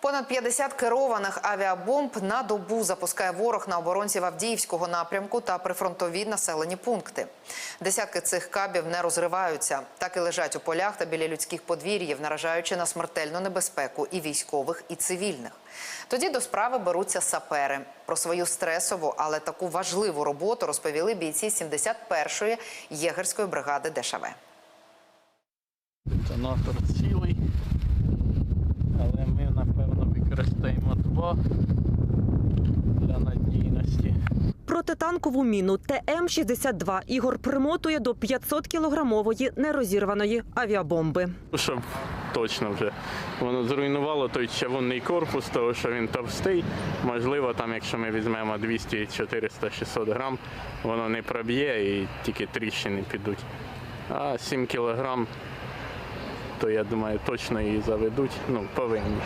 Понад 50 керованих авіабомб на добу запускає ворог на оборонців Авдіївського напрямку та прифронтові населені пункти. Десятки цих кабів не розриваються, так і лежать у полях та біля людських подвір'їв, наражаючи на смертельну небезпеку і військових, і цивільних. Тоді до справи беруться сапери. Про свою стресову, але таку важливу роботу розповіли бійці 71-ї єгерської бригади ДШВ. Детонатор цілий, але ми використаємо два для надійності. Протитанкову міну ТМ-62 Ігор примотує до 500-кілограмової нерозірваної авіабомби. Ну, Щоб точно вже воно зруйнувало той чавунний корпус, того що він товстий. Можливо, там, якщо ми візьмемо 200, 400, 600 грам, воно не проб'є і тільки тріщини підуть. А 7 кілограм, то я думаю, точно її заведуть. Ну, повинні.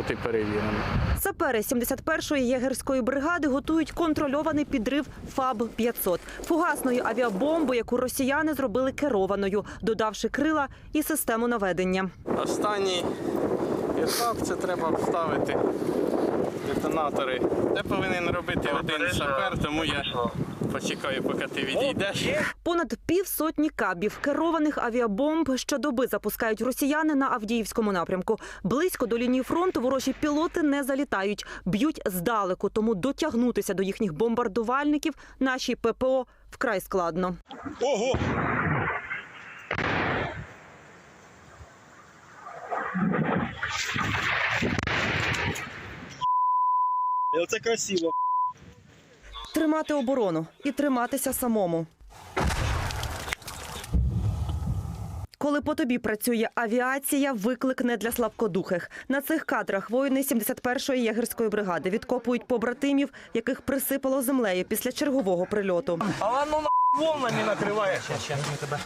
От і перевіримо. Сапери 71-ї єгерської бригади готують контрольований підрив ФАБ-500 – фугасної авіабомби, яку росіяни зробили керованою, додавши крила і систему наведення. Останній етап це треба вставити детонатори. Це повинен робити один сапер, тому я почекаю, поки ти відійдеш. Понад півсотні кабів керованих авіабомб щодоби запускають росіяни на Авдіївському напрямку. Близько до лінії фронту ворожі пілоти не залітають, б'ють здалеку, тому дотягнутися до їхніх бомбардувальників нашій ППО вкрай складно. Ого! І Оце красиво. Тримати оборону і триматися самому. Коли по тобі працює авіація, виклик не для слабкодухих. На цих кадрах воїни 71-ї єгерської бригади відкопують побратимів, яких присипало землею після чергового прильоту. А воно на волнами накриває.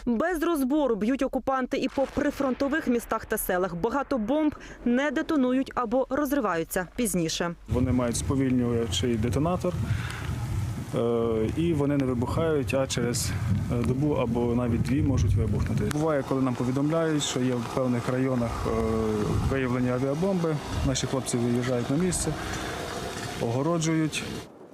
Без розбору б'ють окупанти і по прифронтових містах та селах. Багато бомб не детонують або розриваються пізніше. Вони мають сповільнювачий детонатор, і вони не вибухають, а через е, добу або навіть дві можуть вибухнути. Буває, коли нам повідомляють, що є в певних районах е, виявлені авіабомби. Наші хлопці виїжджають на місце, огороджують.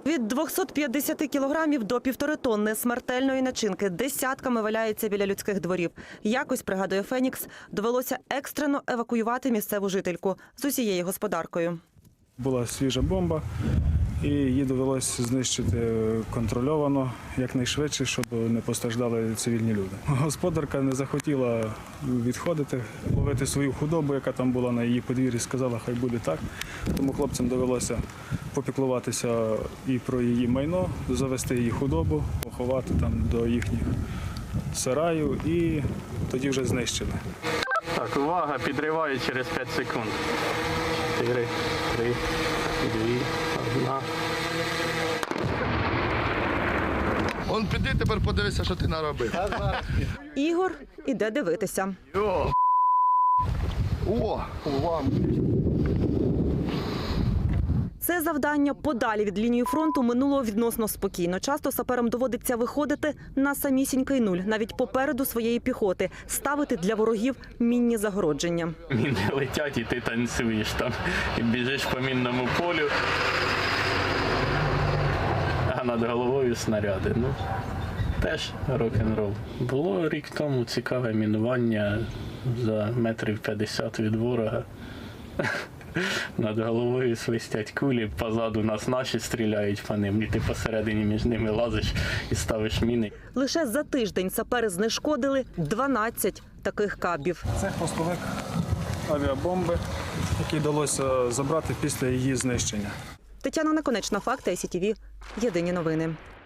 Від 250 кілограмів до півтори тонни смертельної начинки десятками валяється біля людських дворів. Якось, пригадує Фенікс, довелося екстрено евакуювати місцеву жительку з усією господаркою. Була свіжа бомба, і її довелося знищити контрольовано якнайшвидше, щоб не постраждали цивільні люди. Господарка не захотіла відходити, ловити свою худобу, яка там була на її подвір'ї, сказала, хай буде так. Тому хлопцям довелося попіклуватися і про її майно, завести її худобу, поховати там до їхніх сараю і тоді вже знищили. Так, увага, підриваю через 5 секунд. 4, 3, 2, 1. Он піди тепер подивися, що ти наробив. Ігор іде дивитися. О, вам. Це завдання подалі від лінії фронту минуло відносно спокійно. Часто саперам доводиться виходити на самісінький нуль, навіть попереду своєї піхоти, ставити для ворогів мінні загородження. Міни летять і ти танцюєш там. І біжиш по мінному полю. А над головою снаряди. Ну, теж рок-н-рол. Було рік тому цікаве мінування за метрів 50 від ворога. Над головою свистять кулі, позаду нас наші стріляють по ним, і ти посередині між ними лазиш і ставиш міни. Лише за тиждень сапери знешкодили 12 таких кабів. Це хвостовик авіабомби, який вдалося забрати після її знищення. Тетяна Наконечна, факти СІТВ. Єдині новини.